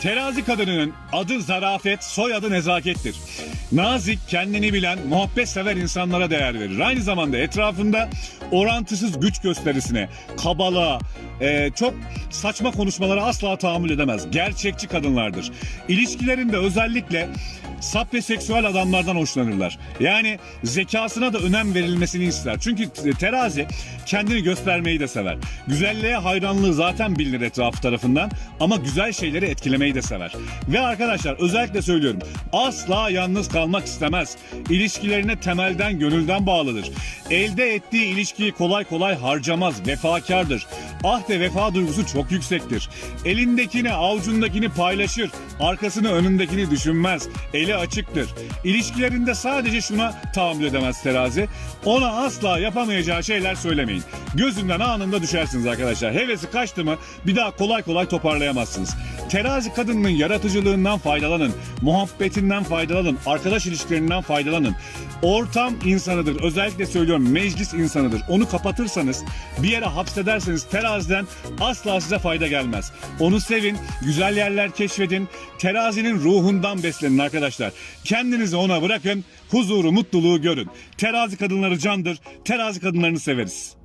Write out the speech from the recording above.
Terazi kadınının adı zarafet, soyadı nezakettir. Nazik, kendini bilen, muhabbet sever insanlara değer verir. Aynı zamanda etrafında orantısız güç gösterisine, kabalığa, e, çok saçma konuşmalara asla tahammül edemez. Gerçekçi kadınlardır. İlişkilerinde özellikle sap ve seksüel adamlardan hoşlanırlar. Yani zekasına da önem verilmesini ister. Çünkü terazi kendini göstermeyi de sever. Güzelliğe hayranlığı zaten bilinir etrafı tarafından ama güzel şeyleri etkilemeyi de sever. Ve arkadaşlar özellikle söylüyorum asla yalnız kalmak istemez. İlişkilerine temelden gönülden bağlıdır. Elde ettiği ilişkiyi kolay kolay harcamaz, vefakardır. Ah ve vefa duygusu çok yüksektir. Elindekini, avucundakini paylaşır. Arkasını önündekini düşünmez. Eli açıktır. İlişkilerinde sadece şuna tahammül edemez terazi. Ona asla yapamayacağı şeyler söylemeyin. Gözünden anında düşersiniz arkadaşlar. Hevesi kaçtı mı bir daha kolay kolay toparlayamazsınız. Terazi kadınının yaratıcılığından faydalanın. Muhabbetinden faydalanın. Arkadaş ilişkilerinden faydalanın. Ortam insanıdır. Özellikle söylüyorum meclis insanıdır. Onu kapatırsanız bir yere hapsederseniz teraziden asla size fayda gelmez. Onu sevin, güzel yerler keşfedin. Terazinin ruhundan beslenin arkadaşlar. Kendinizi ona bırakın, huzuru, mutluluğu görün. Terazi kadınları candır. Terazi kadınlarını severiz.